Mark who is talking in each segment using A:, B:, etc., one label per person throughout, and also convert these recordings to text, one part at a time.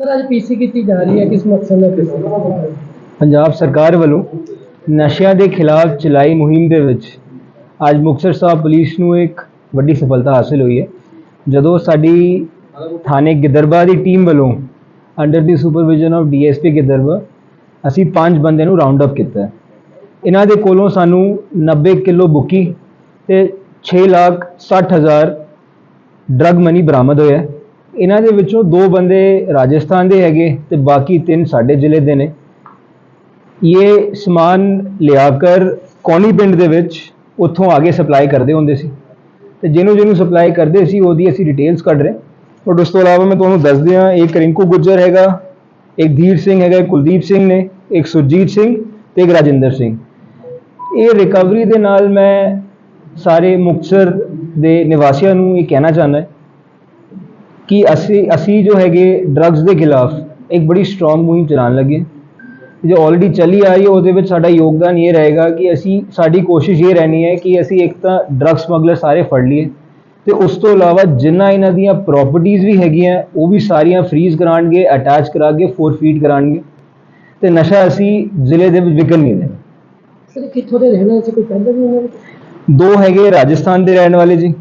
A: Sir, ਅੱਜ ਪੀਸੀ ਕੀਤੀ ਜਾ ਰਹੀ ਹੈ, ਕਿਸ ਮਕਸਦ ਨਾਲ ਕੀਤੀ
B: ਪੰਜਾਬ ਸਰਕਾਰ ਵੱਲੋਂ ਨਸ਼ਿਆਂ ਦੇ ਖਿਲਾਫ ਚਲਾਈ ਮੁਹਿੰਮ ਦੇ ਵਿੱਚ ਅੱਜ ਮੁਕਤਸਰ ਸਾਹਿਬ ਪੁਲਿਸ ਨੂੰ ਇੱਕ ਵੱਡੀ ਸਫਲਤਾ ਹਾਸਲ ਹੋਈ ਹੈ। ਜਦੋਂ ਸਾਡੀ ਥਾਣੇ ਗਿੱਦਰਬਾ ਦੀ ਟੀਮ ਵੱਲੋਂ under the supervision of DSP Gidderbaha ਅਸੀਂ ਪੰਜ ਬੰਦੇ ਨੂੰ ਰਾਉਂਡ ਅਪ ਕੀਤਾ ਇਹਨਾਂ ਦੇ ਕੋਲੋਂ ਸਾਨੂੰ 90 ਕਿਲੋ ਬੁੱਕੀ ਤੇ 6 ਲੱਖ 60 ਹਜ਼ਾਰ ਡਰਗ ਮਨੀ ਬਰਾਮਦ ਹੋਇਆ ਇਹਨਾਂ ਦੇ ਵਿੱਚੋਂ ਦੋ ਬੰਦੇ ਰਾਜਸਥਾਨ ਦੇ ਹੈਗੇ ਤੇ ਬਾਕੀ ਤਿੰਨ ਸਾਡੇ ਜ਼ਿਲ੍ਹੇ ਦੇ ਨੇ। ਇਹ ਸਮਾਨ ਲਿਆ ਕਰ ਕੌਣੀ ਪਿੰਡ ਦੇ ਵਿੱਚ ਉੱਥੋਂ ਆਗੇ ਸਪਲਾਈ ਕਰਦੇ ਹੁੰਦੇ ਸੀ। ਤੇ ਜਿਹਨੂੰ ਜਿਹਨੂੰ ਸਪਲਾਈ ਕਰਦੇ ਸੀ, ਉਹਦੀ ਅਸੀਂ ਡਿਟੇਲਸ ਕੱਢ ਰਹੇ। ਔਰ ਉਸ ਤੋਂ ਇਲਾਵਾ ਮੈਂ ਤੁਹਾਨੂੰ ਦੱਸ ਦਿਆਂ ਇੱਕ ਰਿੰਕੂ ਗੁੱਜਰ ਹੈਗਾ, ਇੱਕ ਧੀਰ ਸਿੰਘ ਹੈਗਾ ਕੁਲਦੀਪ ਸਿੰਘ ਨੇ, ਇੱਕ ਸੁਰਜੀਤ ਸਿੰਘ ਤੇ ਇੱਕ ਰਾਜਿੰਦਰ ਸਿੰਘ। ਇਹ ਰਿਕਵਰੀ ਦੇ ਨਾਲ ਮੈਂ ਸਾਰੇ ਮੁਕਤਸਰ ਦੇ ਨਿਵਾਸੀਆਂ ਨੂੰ ਇਹ ਕਹਿਣਾ ਚਾਹੁੰਦਾ ਕਿ ਅਸੀਂ ਅਸੀਂ ਜੋ ਹੈਗੇ ਡਰੱਗਸ ਦੇ ਖਿਲਾਫ ਇੱਕ ਬੜੀ ਸਟਰੋਂਗ ਮੁਹਿੰਮ ਚਲਾਉਣ ਲੱਗੇ। ਜੋ ਆਲਰੇਡੀ ਚੱਲੀ ਆ ਰਹੀ ਹੈ ਉਹਦੇ ਵਿੱਚ ਸਾਡਾ ਯੋਗਦਾਨ ਇਹ ਰਹੇਗਾ ਕਿ ਅਸੀਂ ਸਾਡੀ ਕੋਸ਼ਿਸ਼ ਇਹ ਰਹਿਣੀ ਹੈ ਕਿ ਅਸੀਂ ਇੱਕ ਤਾਂ ਡਰੱਗ ਸਮਗਲਰ ਸਾਰੇ ਫੜ ਲਈਏ ਤੇ ਉਸ ਤੋਂ ਇਲਾਵਾ ਜਿੰਨਾ ਇਹਨਾਂ ਦੀਆਂ ਪ੍ਰਾਪਰਟੀਆਂ ਵੀ ਹੈਗੀਆਂ ਉਹ ਵੀ ਸਾਰੀਆਂ ਫ੍ਰੀਜ਼ ਕਰਾਣਗੇ ਅਟੈਚ ਕਰਾ ਕੇ ਫੋਰਫੀਟ ਕਰਾਣਗੇ ਤੇ ਨਸ਼ਾ ਅਸੀਂ ਜ਼ਿਲ੍ਹੇ ਦੇ ਵਿੱਚ ਵਿਕਣ ਨਹੀਂ ਦੇਣਾ।
A: ਸਰ ਕਿੱਥੋਂ ਦੇ ਰਹਿਣ ਸੀ? ਕੋਈ ਪਹਿਲਾਂ ਵੀ ਉਹਨਾਂ ਦੋ
B: ਹੈਗੇ ਰਾਜਸਥਾਨ ਦੇ ਰਹਿਣ ਵਾਲੇ ਜੀ।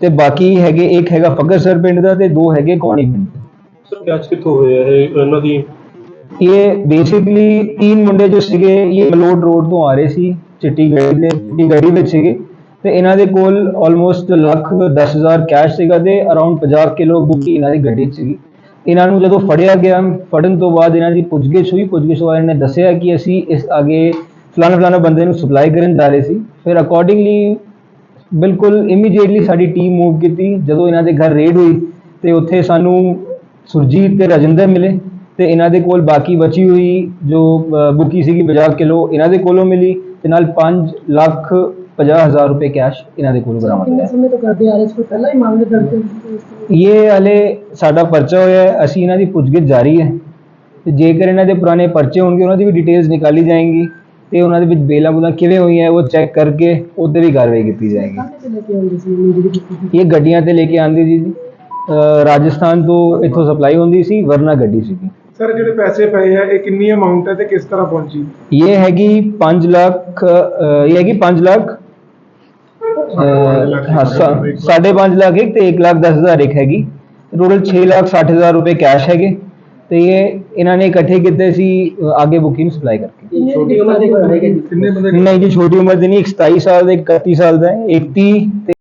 B: ਤੇ ਬਾਕੀ ਹੈਗੇ ਇੱਕ ਹੈਗਾ ਫਗਰਸਰ ਪਿੰਡ ਦਾ ਤੇ ਦੋ ਹੈਗੇ ਕੌਣੀ ਪਿੰਡ ਦੇ।
C: ਸਰ ਕੈਚ ਕਿੱਥੋਂ ਹੋਇਆ ਇਹ? ਇਹਨਾਂ ਦੀ
B: ਇਹ ਬੇਸਿਕਲੀ ਤਿੰਨ ਮੁੰਡੇ ਜੋ ਸੀਗੇ ਇਹ ਮਲੋਡ ਰੋਡ ਤੋਂ ਆ ਰਹੇ ਸੀ ਚਿੱਟੀ ਗੱਡੀ ਦੇ ਚਿੱਟੀ ਗੱਡੀ ਵਿੱਚ ਸੀਗੇ। ਤੇ ਇਹਨਾਂ ਦੇ ਕੋਲ ਆਲਮੋਸਟ ਲੱਖ 10000 ਕੈਸ਼ ਸੀਗਾ ਤੇ ਅਰਾਊਂਡ 50 ਕਿਲੋ ਬੁੱਕੀ ਇਹਨਾਂ ਦੀ ਗੱਡੀ 'ਚ ਸੀਗੀ। ਇਹਨਾਂ ਨੂੰ ਜਦੋਂ ਫੜਿਆ ਗਿਆ ਫੜਨ ਤੋਂ ਬਾਅਦ ਇਹਨਾਂ ਦੀ ਪੁੱਛਗਿੱਛ ਹੋਈ। ਪੁੱਛਗਿੱਛ ਵਾਲਿਆਂ ਨੇ ਦੱਸਿਆ ਕਿ ਅਸੀਂ ਇਸ ਅੱਗੇ ਫਲਾਣਾ ਫਲਾਣਾ ਬੰਦੇ ਨੂੰ ਸਪਲਾਈ ਕਰਨ ਜਾ ਰਹੇ ਸੀ। ਫਿਰ ਅਕੋਰਡਿੰਗਲੀ ਬਿਲਕੁਲ ਇਮੀਡੀਏਟਲੀ ਸਾਡੀ ਟੀਮ ਮੂਵ ਕੀਤੀ। ਜਦੋਂ ਇਹਨਾਂ ਦੇ ਘਰ ਰੇਡ ਹੋਈ ਤੇ ਉੱਥੇ ਸਾਨੂੰ ਸੁਰਜੀਤ ਤੇ ਰਾਜਿੰਦਰ ਮਿਲੇ ਤੇ ਇਹਨਾਂ ਦੇ ਕੋਲ ਬਾਕੀ ਬਚੀ ਹੋਈ ਜੋ ਬੁੱਕੀ ਸੀਗੀ 50 ਕਿਲੋ ਇਹਨਾਂ ਦੇ ਕੋਲੋਂ ਮਿਲੀ ਤੇ ਨਾਲ 5 ਲੱਖ 50 ਹਜ਼ਾਰ ਰੁਪਏ ਕੈਸ਼ ਇਹਨਾਂ ਦੇ ਕੋਲੋਂ ਬਰਾਮਦ ਹੋਇਆ।
A: ਸਮੇਂ ਤੋਂ ਕਰਦੇ ਆ ਰਹੇ ਸੀ? ਕੋਈ ਪਹਿਲਾਂ ਹੀ ਮਾਮਲੇ ਦਰਜ ਹੈ
B: ਇਹ ਹਲੇ ਸਾਡਾ ਪਰਚਾ ਹੋਇਆ ਹੈ ਅਸੀਂ ਇਹਨਾਂ ਦੀ ਪੁੱਛਗਿੱਛ ਜਾਰੀ ਹੈ। ਤੇ ਜੇਕਰ ਇਹਨਾਂ ਦੇ ਪੁਰਾਣੇ ਪਰਚੇ ਹੋਣਗੇ ਉਹਨਾਂ ਦੀ ਵੀ ਡਿਟੇਲਸ ਨਿਕਾਲੀ ਜਾਏਂਗੀ। ਤੇ ਉਹਨਾਂ ਦੇ ਵਿੱਚ ਬੇਲਾਂ ਬੁਲਾਂ ਕਿਵੇਂ ਹੋਈਆਂ ਉਹ ਚੈੱਕ ਕਰਕੇ ਉਹਦੇ ਵੀ ਕਾਰਵਾਈ ਕੀਤੀ ਜਾਏਗੀ।
A: ਆਉਂਦੇ ਸੀ ਇਹ ਸੀ?
B: ਗੱਡੀਆਂ ਤੇ ਲੈ ਕੇ ਆਂਦੀ ਸੀ ਜੀ। ਰਾਜਸਥਾਨ ਤੋਂ ਇੱਥੋਂ ਸਪਲਾਈ ਹੁੰਦੀ ਸੀ ਵਰਨਾ ਗੱਡੀ ਸੀਗੀ।
D: ਸਰ ਜਿਹੜੇ ਪੈਸੇ ਪਏ ਆ ਇਹ ਕਿੰਨੀ ਅਮਾਉਂਟ ਹੈ ਤੇ ਕਿਸ ਤਰ੍ਹਾਂ ਪਹੁੰਚੀ?
B: ਇਹ ਹੈਗੀ 5 ਲੱਖ ਇਹ ਹੈਗੀ 5 ਲੱਖ ਹਾਂ ਸਾ- ਸਾਢੇ 5 ਲੱਖ ਇੱਕ ਤੇ 1 ਲੱਖ 10 ਹਜ਼ਾਰ ਇੱਕ ਹੈਗੀ। ਟੋਟਲ 6 ਲੱਖ 60 ਹਜ਼ਾਰ ਰੁਪਏ ਕੈਸ਼ ਹੈਗੇ। ਤੇ ਇਹ ਇਹਨਾਂ ਨੇ ਇਕੱਠੇ ਕੀਤੇ ਸੀ ਅ, ਆਗੇ ਬੁਕਿੰਗ ਸਪਲਾਈ ਕਰਕੇ।
A: ਛੋਟੀ ਉਮਰ ਦੇ
D: ਬੰਦੇ
B: ਨਹੀਂ ਜੀ ਛੋਟੀ ਉਮਰ ਦੇ ਨਹੀਂ ਇੱਕ 27 ਸਾਲ ਦਾ ਇੱਕ 31 ਸਾਲ ਦਾ ਹੈ ਇੱਕ 30 ਤੇ